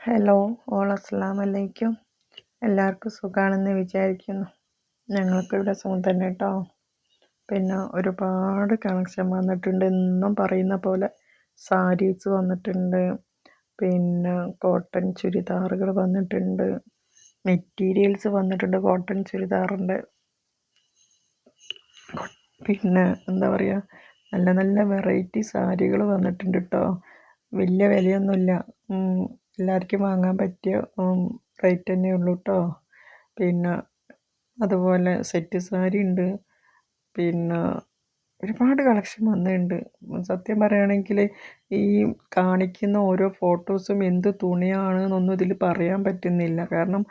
Hello all അസ്സാം വലൈക്കും എല്ലാവർക്കും സുഖമാണെന്ന് വിചാരിക്കുന്നു. ഞങ്ങൾക്ക് ഇവിടെ സുഖം തന്നെ കേട്ടോ പിന്നെ ഒരുപാട് കണക്ഷൻ വന്നിട്ടുണ്ട്. എന്നും പറയുന്ന പോലെ സാരീസ് വന്നിട്ടുണ്ട്. പിന്നെ കോട്ടൺ ചുരിദാറുകൾ വന്നിട്ടുണ്ട്. മെറ്റീരിയൽസ് വന്നിട്ടുണ്ട്. കോട്ടൺ ചുരിദാറുണ്ട്. പിന്നെ എന്താ പറയുക നല്ല നല്ല വെറൈറ്റി സാരികൾ വന്നിട്ടുണ്ട് കേട്ടോ വലിയ വിലയൊന്നുമില്ല. എല്ലാവർക്കും വാങ്ങാൻ പറ്റിയ റേറ്റ് തന്നെ ഉള്ളൂ കേട്ടോ പിന്നെ അതുപോലെ സെറ്റ് സാരി ഉണ്ട്. പിന്നെ ഒരുപാട് കളക്ഷൻ വന്നിട്ടുണ്ട്. സത്യം പറയുകയാണെങ്കിൽ ഈ കാണിക്കുന്ന ഓരോ ഫോട്ടോസും എന്ത് തുണിയാണ് എന്നൊന്നും ഇതിൽ പറയാൻ പറ്റുന്നില്ല. കാരണം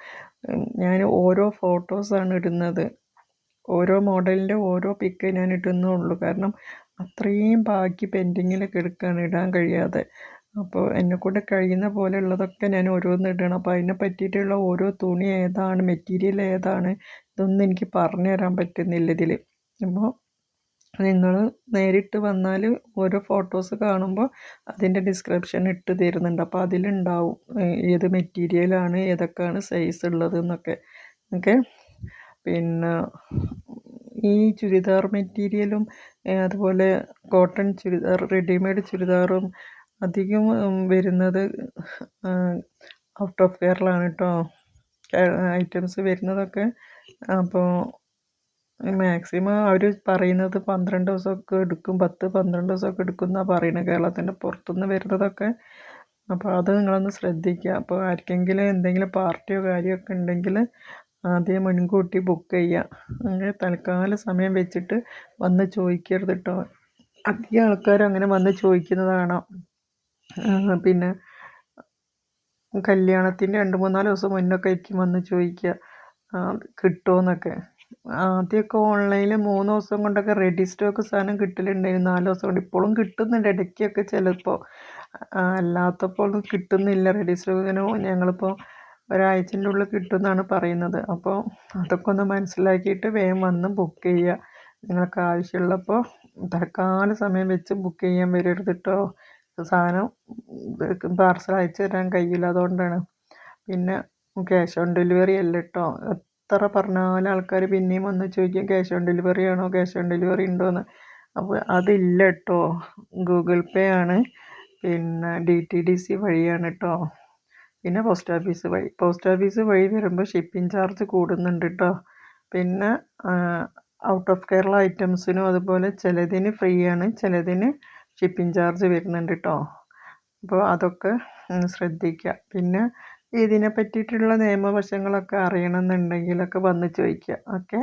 ഞാൻ ഓരോ ഫോട്ടോസാണ് ഇടുന്നത്. ഓരോ മോഡലിന്റെ ഓരോ പിക്ക് ഞാൻ ഇടുന്നുള്ളൂ കാരണം അത്രയും ബാക്കി പെൻഡിങ്ങിലൊക്കെ എടുക്കുകയാണ് ഇടാൻ കഴിയാതെ. അപ്പോൾ എന്നെക്കൊണ്ട് കഴിയുന്ന പോലെയുള്ളതൊക്കെ ഞാൻ ഓരോന്ന് ഇടണം. അപ്പോൾ അതിനെ പറ്റിയിട്ടുള്ള ഓരോ തുണി ഏതാണ്? മെറ്റീരിയൽ ഏതാണ്? ഇതൊന്നും എനിക്ക് പറഞ്ഞു തരാൻ പറ്റുന്നില്ല ഇതിൽ അപ്പോൾ നിങ്ങൾ നേരിട്ട് വന്നാൽ ഓരോ ഫോട്ടോസ് കാണുമ്പോൾ അതിന്റെ ഡിസ്ക്രിപ്ഷൻ ഇട്ട് തരുന്നുണ്ട്. അപ്പോൾ അതിലുണ്ടാവും ഏത് മെറ്റീരിയലാണ് ഏതൊക്കെയാണ് സൈസ് ഉള്ളത് എന്നൊക്കെ. ഓക്കെ? പിന്നെ ഈ ചുരിദാർ മെറ്റീരിയലും അതുപോലെ കോട്ടൺ ചുരിദാർ റെഡിമെയ്ഡ് ചുരിദാറും അധികം വരുന്നത് ഔട്ട് ഓഫ് കേരളമാണ് കേട്ടോ ഐറ്റംസ് വരുന്നതൊക്കെ. അപ്പോൾ മാക്സിമം അവർ പറയുന്നത് പന്ത്രണ്ട് ദിവസമൊക്കെ എടുക്കും. പത്ത് പന്ത്രണ്ട് ദിവസമൊക്കെ എടുക്കും എന്നാണ് പറയുന്നത് കേരളത്തിന്റെ പുറത്തുനിന്ന് വരുന്നതൊക്കെ. അപ്പോൾ അത് നിങ്ങളൊന്ന് ശ്രദ്ധിക്കുക. അപ്പോൾ ആർക്കെങ്കിലും എന്തെങ്കിലും പാർട്ടിയോ കാര്യമൊക്കെ ഉണ്ടെങ്കിൽ ആദ്യം മുൻകൂട്ടി ബുക്ക് ചെയ്യുക. അങ്ങനെ തൽക്കാല സമയം വെച്ചിട്ട് വന്ന് ചോദിക്കരുത് കേട്ടോ അധികം ആൾക്കാരും അങ്ങനെ വന്ന് ചോദിക്കുന്നത് കാണാം പിന്നെ കല്യാണത്തിന്റെ രണ്ട് മൂന്നാൽ ദിവസം മുന്നൊക്കെ ആയിരിക്കും വന്ന് ചോദിക്കുക കിട്ടുമോയെന്നൊക്കെ ആദ്യമൊക്കെ ഓൺലൈനിൽ മൂന്ന് ദിവസം കൊണ്ടൊക്കെ റെഡി സ്റ്റോക്ക് സാധനം കിട്ടലുണ്ടായിരുന്നു. നാല് ദിവസം കൊണ്ട് ഇപ്പോഴും കിട്ടുന്നുണ്ട് ഇടയ്ക്കൊക്കെ ചിലപ്പോൾ. അല്ലാത്തപ്പോൾ ഒന്നും കിട്ടുന്നില്ല. റെഡി സ്റ്റോക്കിന് ഞങ്ങളിപ്പോൾ ഒരാഴ്ചന്റെ ഉള്ളിൽ കിട്ടുമെന്നാണ് പറയുന്നത്. അപ്പോൾ അതൊക്കെ ഒന്ന് മനസ്സിലാക്കിയിട്ട് വേഗം വന്ന് ബുക്ക് ചെയ്യുക. നിങ്ങൾക്ക് ആവശ്യമുള്ളപ്പോൾ തൽക്കാല സമയം വെച്ച് ബുക്ക് ചെയ്യാൻ വരരുത് കേട്ടോ സാധനം പാർസൽ അയച്ചു തരാൻ കഴിയില്ല അതുകൊണ്ടാണ് പിന്നെ ക്യാഷ് ഓൺ ഡെലിവറി അല്ല കേട്ടോ എത്ര പറഞ്ഞാലും ആൾക്കാർ പിന്നെയും വന്ന് ചോദിക്കും ക്യാഷ് ഓൺ ഡെലിവറി ആണോ? ക്യാഷ് ഓൺ ഡെലിവറി ഉണ്ടോയെന്ന് അപ്പോൾ അതില്ല കേട്ടോ ഗൂഗിൾ പേ ആണ്. പിന്നെ ഡി ടി ഡി സി വഴിയാണ് കേട്ടോ പിന്നെ പോസ്റ്റ് ഓഫീസ് വഴി. പോസ്റ്റ് ഓഫീസ് വഴി വരുമ്പോൾ ഷിപ്പിംഗ് ചാർജ് കൂടുന്നുണ്ട് കേട്ടോ പിന്നെ ഔട്ട് ഓഫ് കേരള ഐറ്റംസിനും അതുപോലെ ചിലതിന് ഫ്രീ ആണ്. ചിലതിന് ഷിപ്പിംഗ് ചാർജ് വരുന്നുണ്ട് കേട്ടോ അപ്പോൾ അതൊക്കെ ശ്രദ്ധിക്കുക പിന്നെ ഇതിനെ പറ്റിയിട്ടുള്ള നിയമവശങ്ങളൊക്കെ അറിയണമെന്നുണ്ടെങ്കിലൊക്കെ വന്ന് ചോദിക്കുക ഓക്കെ?